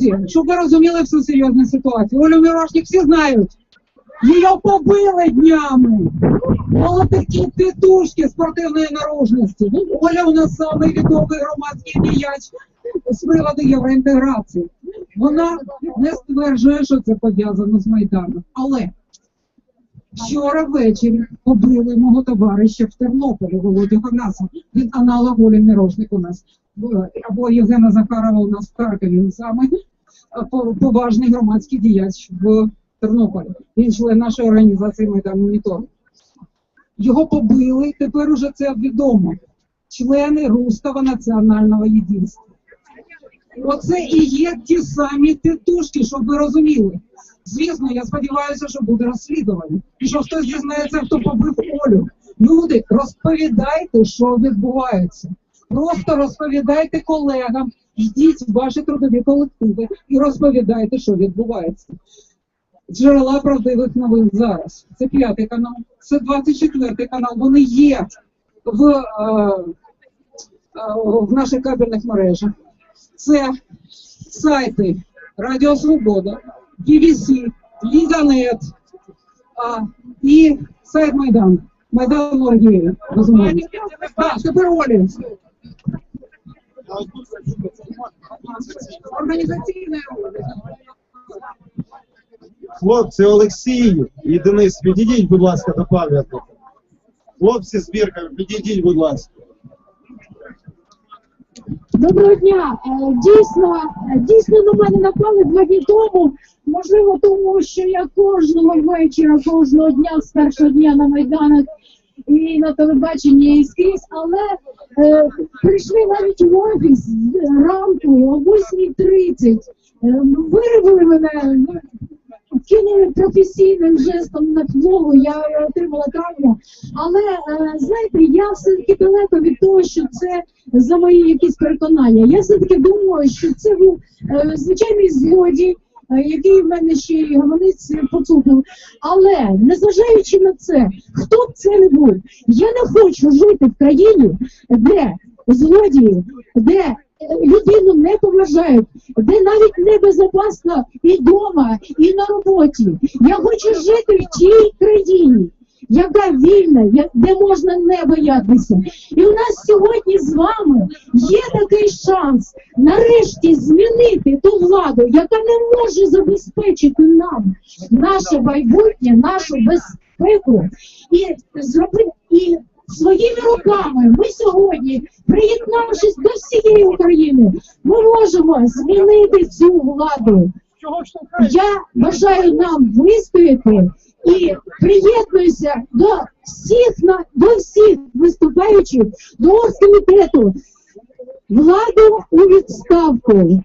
Друзі, щоб ви розуміли всю серйозну ситуацію, Олю Мірошник всі знають. Її побили днями. Молодики титушки спортивної наружності. Ну, Оля у нас самий відомий громадський діяч з приводу євроінтеграції. Вона не стверджує, що це пов'язано з Майданом. Але вчора ввечері побили мого товариша в Тернополі Володю Ганаса. Він аналог Олі Мірошник у нас. Або Євгена Захарова у нас в Харкові. Саме поважний громадський діяч в Тернополі. Він член нашої організації Майдан Монітор. Його побили, тепер уже це відомо. Члени Руського національного єдинства. Оце і є ті самі титушки, щоб ви розуміли. Звісно, я сподіваюся, що буде розслідування. І що хтось дізнається, хто побив Олю. Люди, розповідайте, що відбувається. Просто розповідайте колегам, йдіть в ваші трудові колективи і розповідайте, що відбувається. Джерела правдивих новин зараз. Це п'ятий канал, це 24 канал. Вони є в, е, е, в наших кабельних мережах. Це сайти Радіо Свобода, BBC, Ліганет а, і сайт Майдан. Майдан Оргієва, безумовно. Так, тепер Олі. Організаційна Хлопці, Олексій і Денис, підійдіть, будь ласка, до пам'ятника. Хлопці з бірками, підійдіть, будь ласка. Доброго дня. Е, Дійсно, е, дійсно на мене напали два дні тому. Можливо, тому що я кожного вечора, кожного дня з першого дня на майданах і на телебаченні і скрізь, але е, прийшли навіть в офіс ранку о 8.30. Е, виривали мене, ну, кинули професійним жестом на підлогу, я отримала травму. Але е, знаєте, я все-таки далеко від того, що це за мої якісь переконання. Я все-таки думаю, що це був е, звичайний злодій, який в мене ще й гаманець поцупив. Але незважаючи на це, хто б це не був, я не хочу жити в країні, де злодії, де е, людину не поважають, де навіть небезопасно і вдома, і на роботі. Я хочу жити в тій країні, яка вільна, де можна не боятися. І у нас сьогодні з вами є такий шанс нарешті змінити ту владу, яка не може забезпечити нам наше майбутнє, нашу безпеку і зробити і своїми руками ми сьогодні, приєднавшись до всієї України, ми можемо змінити цю владу. Я бажаю нам вистояти і приєднуюся до всіх до всіх виступаючих до оргкомітету владу у відставку.